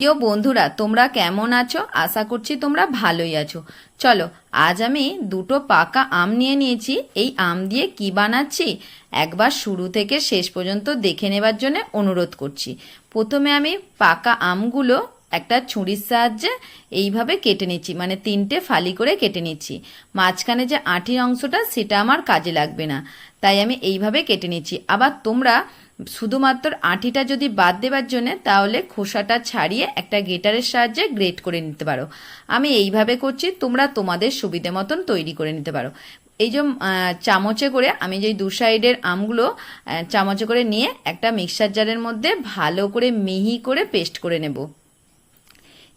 প্রিয় বন্ধুরা, তোমরা কেমন আছো? আশা করছি তোমরা ভালোই আছো। চলো, আজ আমি দুটো পাকা আম নিয়ে নিয়েছি। এই আম দিয়ে কি বানাচ্ছি? একবার শুরু থেকে শেষ পর্যন্ত দেখে নেবার জন্য অনুরোধ করছি। প্রথমে আমি পাকা আমগুলো একটা ছুরির সাহায্যে এইভাবে কেটে নিচ্ছি মানে তিনটে ফালি করে কেটে নিচ্ছি। মাঝখানে যে আঁটির অংশটা, সেটা আমার কাজে লাগবে না। তাই আমি এইভাবে কেটে নিচ্ছি। আবার তোমরা শুধুমাত্র আঁটিটা যদি বাদ দেবার জন্য, তাহলে খোসাটা ছাড়িয়ে একটা গেটারের সাহায্যে গ্রেট করে নিতে পারো। আমি এইভাবে করছি, তোমরা তোমাদের সুবিধে মতন তৈরি করে নিতে পারো। এই যে চামচে করে আমি যে দু সাইডের আমগুলো চামচে করে নিয়ে একটা মিক্সার জারের মধ্যে ভালো করে মিহি করে পেস্ট করে নেব।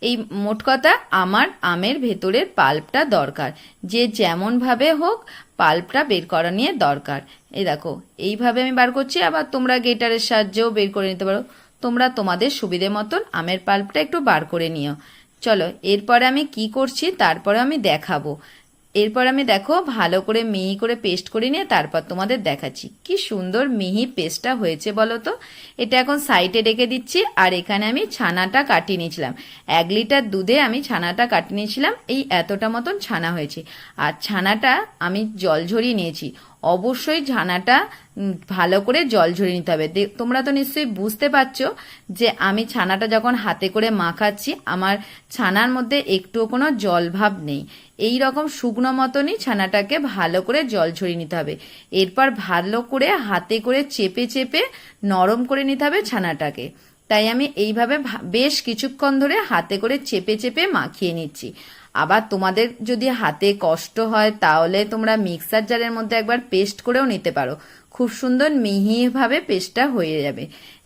এই মোট কথা, আমার আমের ভেতরের পাল্পটা দরকার। যে যেমনভাবে হোক, পাল্পটা বের করা নিয়ে দরকার। এই দেখো, এইভাবে আমি বার করছি, আবার তোমরা গেটারের সাহায্যেও বের করে নিতে পারো। তোমরা তোমাদের সুবিধে মতন আমের পাল্পটা একটু বার করে নিও। চলো, এরপরে আমি কি করছি, তারপরে আমি দেখাবো। এরপর আমি দেখো ভালো করে মিহি করে পেস্ট করে নিয়ে তারপর তোমাদের দেখাচ্ছি। কি সুন্দর মিহি পেস্টটা হয়েছে বলো তো? এটা এখন সাইডে রেখে দিচ্ছি আর এখানে আমি ছানাটা কাটিয়ে নিয়েছিলাম। এক লিটার দুধে আমি ছানাটা কাটিয়ে নিয়েছিলাম। এই এতটা মতন ছানা হয়েছে। আর ছানাটা আমি জল ঝরিয়ে নিয়েছি। অবশ্যই ছানাটা ভালো করে জল ঝরিয়ে নিতে হবে। তোমরা তো নিশ্চয়ই বুঝতে পারছ যে আমি ছানাটা যখন হাতে করে মাখাচ্ছি, আমার ছানার মধ্যে একটুও কোনো জল ভাব নেই। এই রকম শুকনো মতনই ছানাটাকে ভালো করে জল ঝরিয়ে নিতে হবে। এরপর ভালো করে হাতে করে চেপে চেপে নরম করে নিতে হবে ছানাটাকে। তাই আমি এইভাবে বেশ কিছুক্ষণ ধরে হাতে করে চেপে চেপে মাখিয়ে নিচ্ছি। আবার তোমাদের যদি হাতে কষ্ট হয়, তাহলে তোমরা মিক্সার জারের মধ্যে একবার পেস্ট করেও নিতে পারো। খুব সুন্দর মিহিভাবে পেস্টটা হয়ে যাবে।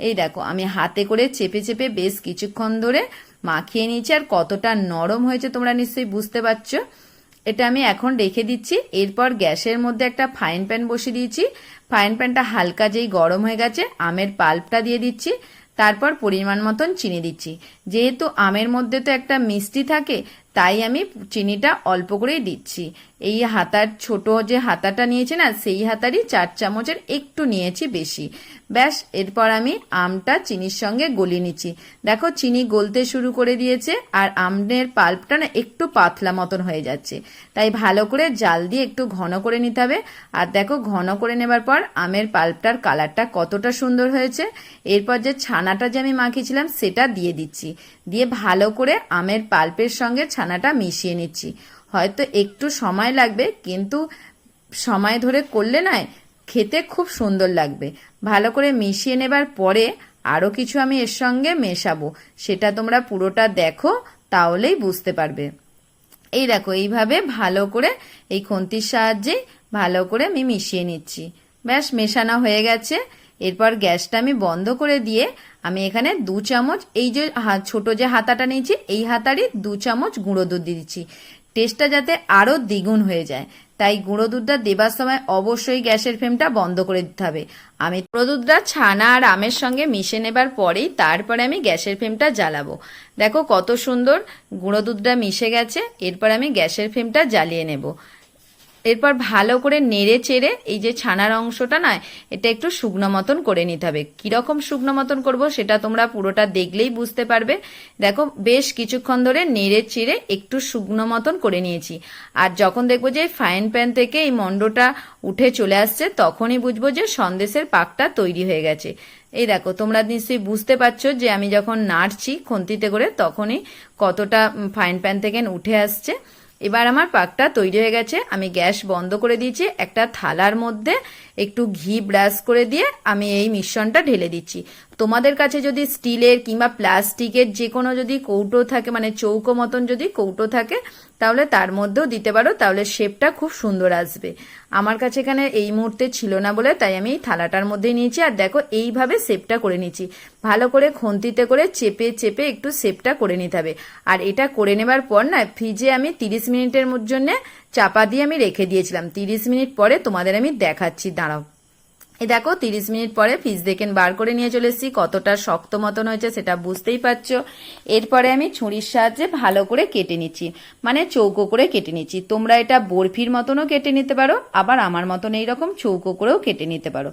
এই দেখো, আমি হাতে করে চেপে চেপে বেশ কিছুক্ষণ ধরে মাখিয়ে নিয়েছি, আর কতটা নরম হয়েছে তোমরা নিশ্চয়ই বুঝতে পারছ। এটা আমি এখন রেখে দিচ্ছি। এরপর গ্যাসের মধ্যে একটা ফাইন প্যান বসিয়ে দিয়েছি। ফাইন প্যানটা হালকা যেই গরম হয়ে গেছে, আমের পাল্পটা দিয়ে দিচ্ছি। তারপর পরিমাণ মতন চিনি দিচ্ছি। যেহেতু আমের মধ্যে তো একটা মিষ্টি থাকে তাই আমি চিনিটা অল্প করেই দিচ্ছি। এই হাতার ছোট যে হাতাটা নিয়েছি না, সেই হাতারই চার চামচের একটু নিয়েছি বেশি। ব্যাস, এরপর আমি আমটা চিনির সঙ্গে গলিয়ে নিচ্ছি। দেখো, চিনি গলতে শুরু করে দিয়েছে আর আমের পাল্পটা না একটু পাতলা মতন হয়ে যাচ্ছে। তাই ভালো করে জাল দিয়ে একটু ঘন করে নিতে হবে। আর দেখো, ঘন করে নেবার পর আমের পাল্পটার কালারটা কতটা সুন্দর হয়েছে। এরপর যে ছানাটা যে আমি মাখিয়েছিলাম, সেটা দিয়ে দিচ্ছি। দিয়ে ভালো করে আমের পাল্পের সঙ্গে ছানাটা মিশিয়ে নিচ্ছি। হয়তো একটু সময় লাগবে, কিন্তু সময় ধরে করলে নয়, খেতে খুব সুন্দর লাগবে। ভালো করে মিশিয়ে নেবার পরে আরও কিছু আমি এর সঙ্গে মেশাবো। সেটা তোমরা পুরোটা দেখো, তাহলেই বুঝতে পারবে। এই দেখো, এইভাবে ভালো করে এই খন্তির সাহায্যে ভালো করে আমি মিশিয়ে নিচ্ছি। ব্যাস, মেশানো হয়ে গেছে। এরপর গ্যাসটা আমি বন্ধ করে দিয়ে আমি এখানে দু চামচ এই যে ছোট যে হাতাটা নিয়েছি, এই হাতারই দু চামচ গুঁড়ো দুধ দিচ্ছি। টেস্টটা যাতে আরও দ্বিগুণ হয়ে যায়। তাই গুঁড়ো দুধটা দেবার সময় অবশ্যই গ্যাসের ফ্লেমটা বন্ধ করে দিতে হবে। আমি গুঁড়ো দুধটা ছানা আর আমের সঙ্গে মিশে নেবার পরেই তারপরে আমি গ্যাসের ফ্লেমটা জ্বালাবো। দেখো কত সুন্দর গুঁড়ো দুধটা মিশে গেছে। এরপর আমি গ্যাসের ফ্লেমটা জ্বালিয়ে নেব। এরপর ভালো করে নেড়ে চেড়ে এই যে ছানার অংশটা নয় এটা একটু শুকনো মতন করে নিতে হবে। কীরকম শুকনো মতন করব সেটা তোমরা পুরোটা দেখলেই বুঝতে পারবে। দেখো, বেশ কিছুক্ষণ ধরে নেড়ে চেড়ে একটু শুকনো মতন করে নিয়েছি। আর যখন দেখব যে ফ্রাইং প্যান থেকে এই মন্ডটা উঠে চলে আসছে, তখনই বুঝব যে সন্দেশের পাকটা তৈরি হয়ে গেছে। এই দেখো, তোমরা নিশ্চয়ই বুঝতে পারছ যে আমি যখন নাড়ছি খন্তিতে করে, তখনই কতটা ফাইন প্যান থেকে উঠে আসছে। এবার আমার পাকটা তৈরি হয়ে গেছে। আমি গ্যাস বন্ধ করে দিয়েছি, একটা থালার মধ্যে একটু ঘি ব্রাশ করে দিয়ে আমি এই মিশ্রণটা ঢেলে দিচ্ছি। তোমাদের কাছে যদি স্টিলের কিংবা প্লাস্টিকের যে কোনো যদি কৌটো থাকে মানে চৌকো মতন যদি কৌটো থাকে, তাহলে তার মধ্যেও দিতে পারো, তাহলে শেপটা খুব সুন্দর আসবে। আমার কাছে এখানে এই মুহূর্তে ছিল না বলে তাই আমি এই থালাটার মধ্যেই নিয়েছি। আর দেখো, এইভাবে শেপটা করে নিচ্ছি ভালো করে খন্তিতে করে চেপে চেপে একটু শেপটা করে নিতে হবে। আর এটা করে নেবার পর না, ফ্রিজে আমি তিরিশ মিনিটের জন্য চাপা দিয়ে আমি রেখে দিয়েছিলাম। তিরিশ মিনিট পরে তোমাদের আমি দেখাচ্ছি। দাঁড়াও। এই দেখো, তিরিশ মিনিট পরে ফিস দেখেন বার করে নিয়ে চলে এসেছি। কতটা শক্ত মতন হয়েছে সেটা বুঝতেই পারছ। এরপরে আমি ছুরির সাহায্যে ভালো করে কেটে নিচ্ছি। মানে চৌকো করে কেটে নিচ্ছি। তোমরা এটা বরফির মতনও কেটে নিতে পারো, আবার আমার মতন এইরকম চৌকো করেও কেটে নিতে পারো।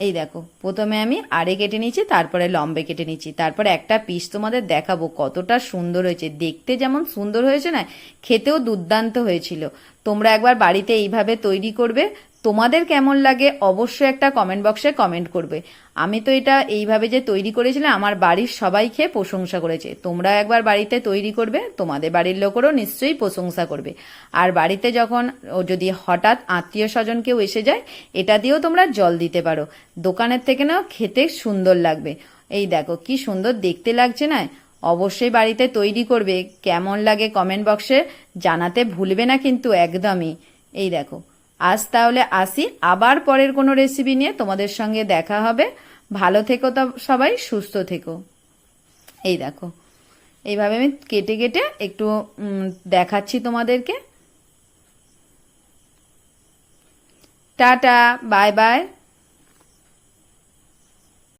এই দেখো, প্রথমে আমি আড়ে কেটে নিচ্ছি, তারপরে লম্বে কেটে নিচ্ছি। তারপরে একটা পিস তোমাদের দেখাবো, কতটা সুন্দর হয়েছে। দেখতে যেমন সুন্দর হয়েছে না, খেতেও দুর্দান্ত হয়েছিল। তোমরা একবার বাড়িতে এইভাবে তৈরি করবে তোমাদের কেমন লাগে অবশ্যই একটা কমেন্ট বক্সে কমেন্ট করবে। আমি তো এটা এইভাবে যে তৈরি করেছিলাম, আমার বাড়ির সবাই খেয়ে প্রশংসা করেছে। তোমরা একবার বাড়িতে তৈরি করবে, তোমাদের বাড়ির লোকেরও নিশ্চয়ই প্রশংসা করবে। আর বাড়িতে যখন যদি হঠাৎ আত্মীয় স্বজন কেউ এসে যায়, এটা দিয়েও তোমরা জল দিতে পারো। দোকানের থেকে নাও খেতে সুন্দর লাগবে। এই দেখো কি সুন্দর দেখতে লাগছে না? অবশ্যই বাড়িতে তৈরি করবে। কেমন লাগে কমেন্ট বক্সে জানাতে ভুলবে না কিন্তু একদমই। এই দেখো আজ তাহলে আসি। আবার পরের কোনো রেসিপি নিয়ে তোমাদের সঙ্গে দেখা হবে। ভালো থেকো তো সবাই, সুস্থ থেকো। এই দেখো, এইভাবে আমি কেটে কেটে একটু দেখাচ্ছি তোমাদেরকে। Tata, bye bye.